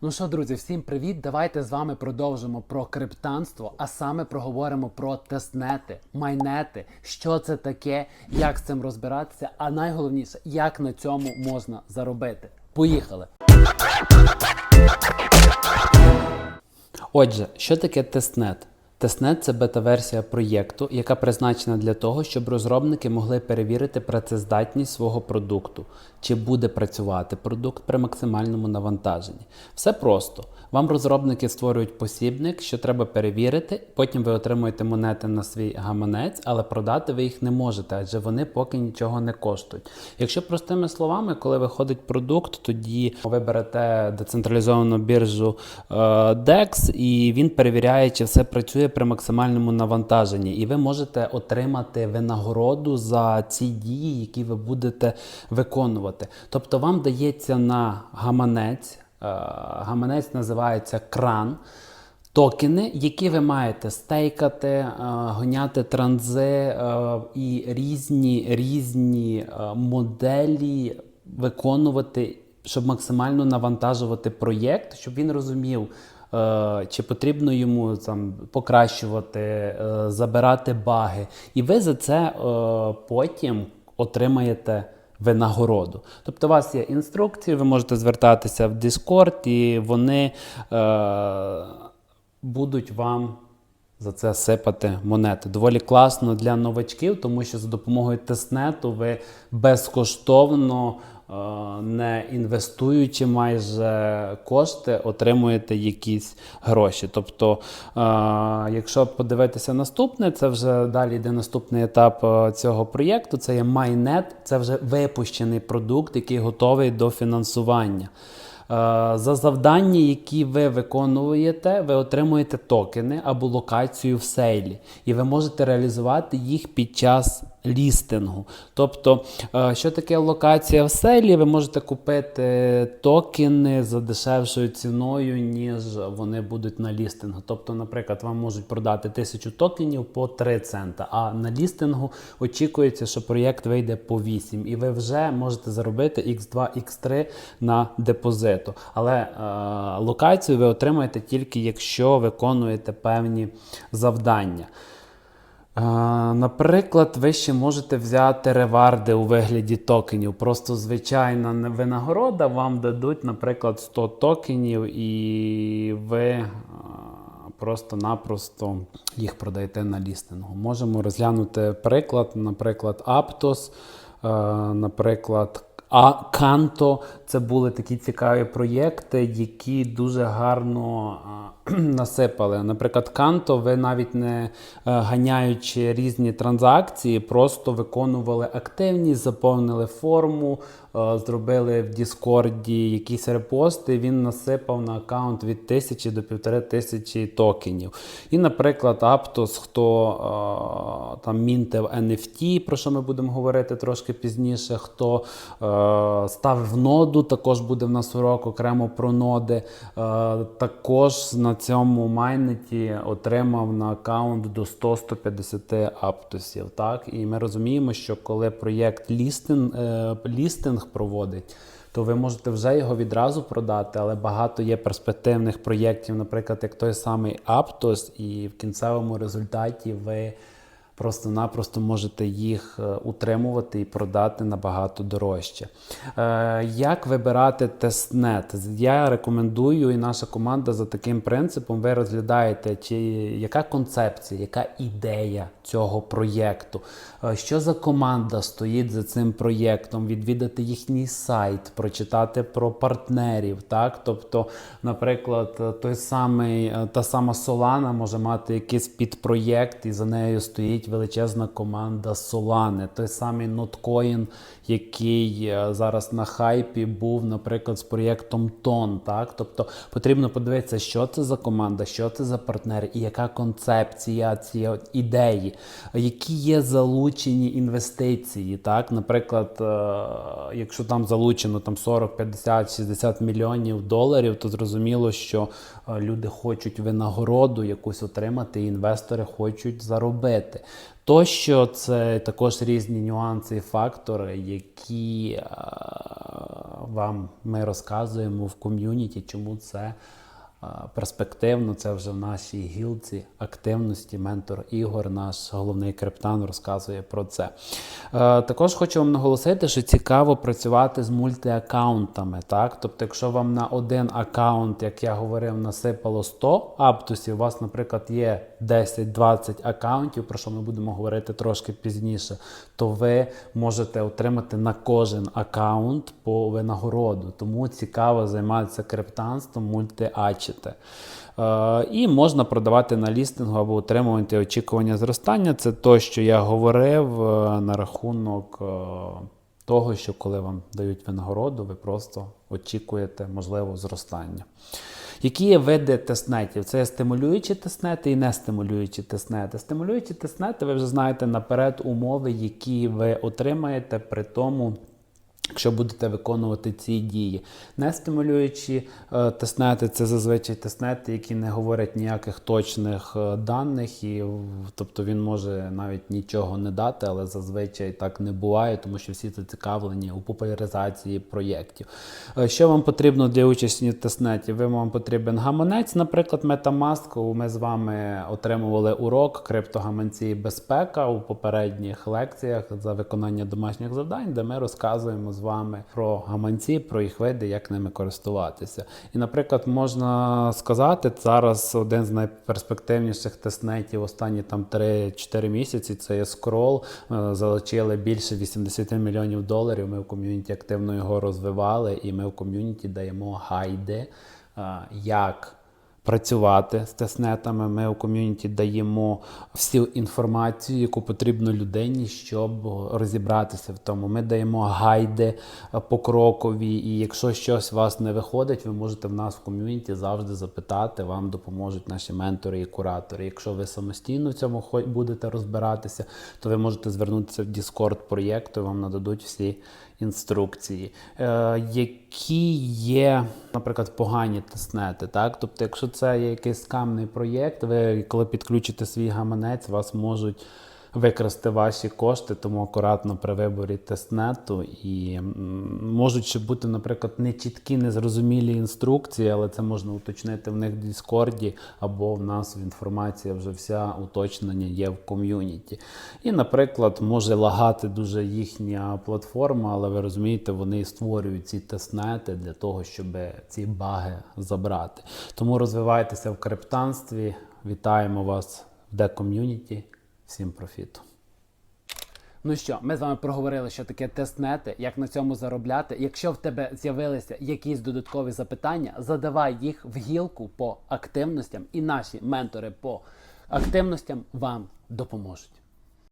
Ну що, друзі, всім привіт! Давайте з вами продовжимо про криптанство, а саме проговоримо про тестнети, майнети, що це таке, як з цим розбиратися, а найголовніше, як на цьому можна заробити. Поїхали! Отже, що таке тестнет? Тестнет це бета-версія проєкту, яка призначена для того, щоб розробники могли перевірити працездатність свого продукту, чи буде працювати продукт при максимальному навантаженні. Все просто. Вам розробники створюють посібник, що треба перевірити. Потім ви отримуєте монети на свій гаманець, але продати ви їх не можете, адже вони поки нічого не коштують. Якщо простими словами, коли виходить продукт, тоді ви берете децентралізовану біржу е, DEX, і він перевіряє, чи все працює при максимальному навантаженні. І ви можете отримати винагороду за ці дії, які ви будете виконувати. Тобто вам дається на гаманець. Е, Гаманець називається кран. Токени, які ви маєте стейкати, е, гоняти транзи е, і різні, різні моделі виконувати, щоб максимально навантажувати проєкт, щоб він розумів, чи потрібно йому там покращувати, е, забирати баги. І ви за це е, потім отримаєте винагороду. Тобто у вас є інструкції, ви можете звертатися в Discord, і вони е, будуть вам за це сипати монети. Доволі класно для новачків, тому що за допомогою тестнету ви безкоштовно, е, не інвестуючи майже кошти, отримуєте якісь гроші. Тобто, е, якщо подивитися наступне, це вже далі йде наступний етап е, цього проєкту. Це є Майнет, це вже випущений продукт, який готовий до фінансування. Е, За завдання, які ви виконуєте, ви отримуєте токени або локацію в сейлі, і ви можете реалізувати їх під час лістингу. Тобто, е, що таке локація в сейлі? Ви можете купити токени за дешевшою ціною, ніж вони будуть на лістингу. Тобто, наприклад, вам можуть продати тисячу токенів по 3 цента, а на лістингу очікується, що проєкт вийде по 8, і ви вже можете заробити X2, X3 на депозиту. Але е, локацію ви отримаєте тільки якщо виконуєте певні завдання. Наприклад, ви ще можете взяти реварди у вигляді токенів. Просто звичайна винагорода вам дадуть, наприклад, 100 токенів, і ви просто-напросто їх продаєте на лістингу. Можемо розглянути приклад, наприклад, Aptos, наприклад, а Канто це були такі цікаві проєкти, які дуже гарно насипали. Наприклад, Канто, ви навіть не е, ганяючи різні транзакції, просто виконували активність, заповнили форму, зробили в Діскорді якісь репости. Він насипав на аккаунт від тисячі до півтори тисячі токенів. І, наприклад, Aptos, хто е, там мінтив NFT, про що ми будемо говорити трошки пізніше, хто е, ставив ноду, також буде в нас урок окремо про ноди. Е, також на цьому майнеті отримав на аккаунт до 100-150 аптосів. Так? І ми розуміємо, що коли проєкт лістинг, е, лістинг проводить, то ви можете вже його відразу продати, але багато є перспективних проєктів, наприклад, як той самий Aptos, і в кінцевому результаті ви просто-напросто можете їх е, утримувати і продати набагато дорожче. Е, Як вибирати тестнет? Я рекомендую, і наша команда за таким принципом, ви розглядаєте, чи яка концепція, яка ідея цього проєкту, Е, що за команда стоїть за цим проєктом, відвідати їхній сайт, прочитати про партнерів. Так? Тобто, наприклад, той самий, та сама Solana може мати якийсь підпроєкт, і за нею стоїть величезна команда Solana. Той самий Notcoin, який е, зараз на хайпі був, наприклад, з проєктом Тон. Так? Тобто потрібно подивитися, що це за команда, що це за партнери і яка концепція цієї ідеї, які є залучені інвестиції. Так? Наприклад, е, якщо там залучено там 40, 50, 60 мільйонів доларів, то зрозуміло, що е, люди хочуть винагороду якусь отримати, і інвестори хочуть заробити. Тощо це також різні нюанси і фактори, які е, вам ми розказуємо в ком'юніті, чому це перспективно. Це вже в нашій гілці активності. Ментор Ігор, наш головний криптан, розказує про це. Е, Також хочу вам наголосити, що цікаво працювати з мультиаккаунтами. Так? Тобто, якщо вам на один аккаунт, як я говорив, насипало 100 аптусів, у вас, наприклад, є 10-20 аккаунтів, про що ми будемо говорити трошки пізніше, то ви можете отримати на кожен аккаунт по винагороду. Тому цікаво займатися криптанством, мультиачити. Е, І можна продавати на лістингу або отримувати очікування зростання. Це то, що я говорив е, на рахунок е, того, що коли вам дають винагороду, ви просто очікуєте можливо зростання. Які є види тестнетів? Це стимулюючі тестнети і нестимулюючі тестнети. Стимулюючі тестнети, ви вже знаєте наперед умови, які ви отримаєте при тому. Якщо будете виконувати ці дії, не стимулюючі е, тестнети, це зазвичай тестнети, які не говорять ніяких точних е, даних, і тобто він може навіть нічого не дати, але зазвичай так не буває, тому що всі зацікавлені у популяризації проєктів. Е, Що вам потрібно для участі в тестнеті? Ви вам потрібен гаманець, наприклад, Metamask. Ми з вами отримували урок криптогаманці безпека у попередніх лекціях за виконання домашніх завдань, де ми розказуємо з вами про гаманці, про їх види, як ними користуватися. І, наприклад, можна сказати, зараз один з найперспективніших тестнетів останні там 3-4 місяці це є скрол. Е, Залучили більше 80 мільйонів доларів. Ми в ком'юніті активно його розвивали, і ми в ком'юніті даємо гайди, е, як працювати з тестнетами. Ми у ком'юніті даємо всю інформацію, яку потрібно людині, щоб розібратися в тому. Ми даємо гайди е, покрокові, і якщо щось у вас не виходить, ви можете в нас в ком'юніті завжди запитати. Вам допоможуть наші ментори і куратори. Якщо ви самостійно в цьому будете розбиратися, то ви можете звернутися в Discord проєкту, вам нададуть всі інструкції. Е, які є, наприклад, погані тестнети, так? Тобто, якщо це є якийсь скамний проєкт, ви коли підключите свій гаманець, вас можуть викрасти ваші кошти, тому акуратно при виборі тестнету і можуть ще бути, наприклад, нечіткі, незрозумілі інструкції, але це можна уточнити в них в Діскорді або в нас інформація вже вся уточнення є в ком'юніті. І, наприклад, може лагати дуже їхня платформа, але ви розумієте, вони створюють ці тестнети для того, щоб ці баги забрати. Тому розвивайтеся в криптанстві. Вітаємо вас в де-ком'юніті. Всім профіту. Ну що, ми з вами проговорили, що таке тестнети, як на цьому заробляти. Якщо в тебе з'явилися якісь додаткові запитання, задавай їх в гілку по активностям, і наші ментори по активностям вам допоможуть.